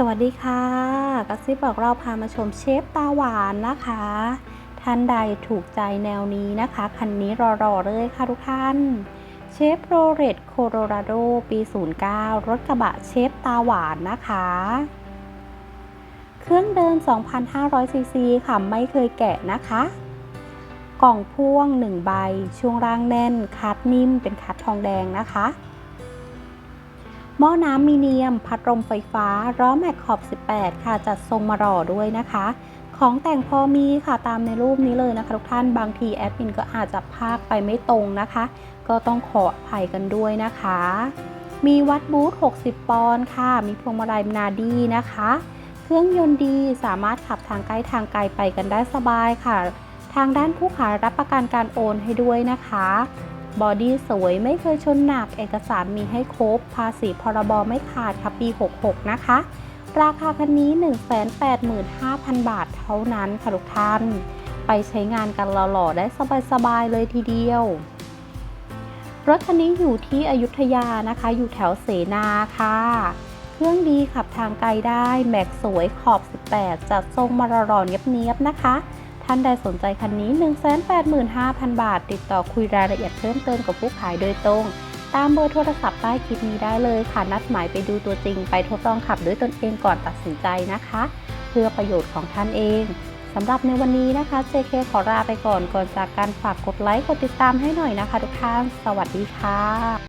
สวัสดีค่ะกระซิบบอกเราพามาชมเชฟตาหวานนะคะ ท่านใดถูกใจแนวนี้นะคะ คันนี้รอๆเลยค่ะทุกท่าน เชฟโรเลตโคโลราโดปี 09 รถกระบะเชฟตาหวานนะคะ เครื่องเดิน2,500 ซีซีค่ะไม่เคยแกะนะคะ กล่องพ่วง 1 ใบ ช่วงล่างแน่น คัดนิ่มเป็นคัดทองแดงนะคะ หม้อน้ำมีเนียม พัดลมไฟฟ้าล้อแม็กขอบ 18 ค่ะ จัดทรงมาหล่อด้วยนะคะ ของแต่งพอมีค่ะตามในรูปนี้เลยนะคะทุกท่านบางทีแอดมินก็อาจจะพากไปไม่ตรงนะคะ ก็ต้องขออภัยกันด้วยนะคะ มีวัดบูธ60 ปอนด์ค่ะ มีพวงมาลัยนาดีนะคะ เครื่องยนต์ดีสามารถขับทางใกล้ทางไกลไปกันได้สบายค่ะ ทางด้านผู้ขายรับประกันการโอนให้ด้วยนะคะ บอดี้สวยไม่เคยชนหนัก เอกสารมีให้ครบ ภาษีพรบไม่ขาดค่ะปี 66 นะคะ ราคาคันนี้ 185,000 บาทเท่านั้นค่ะทุกท่าน ไปใช้งานกันหล่อๆได้สบายๆเลยทีเดียว รถคันนี้อยู่ที่อยุธยานะคะ อยู่แถวเสนาค่ะ เครื่องดีขับทางไกลได้ แม็กสวยขอบ 18 จัดทรงมาหล่อๆเนียบๆนะคะ ท่านใดสนใจคันนี้ 185,000 บาท ติดต่อคุยรายละเอียดเพิ่มเติมกับผู้ขายโดยตรง ตามเบอร์โทรศัพท์ใต้คลิปนี้ได้เลยค่ะ นัดหมายไปดูตัวจริง ไปทดลองขับด้วยตนเองก่อนตัดสินใจนะคะ เพื่อประโยชน์ของท่านเองสำหรับในวันนี้นะคะ JK ขอลาไปก่อนก่อนจากการฝากกดไลค์กดติดตามให้หน่อยนะคะ ทุกท่าน สวัสดีค่ะ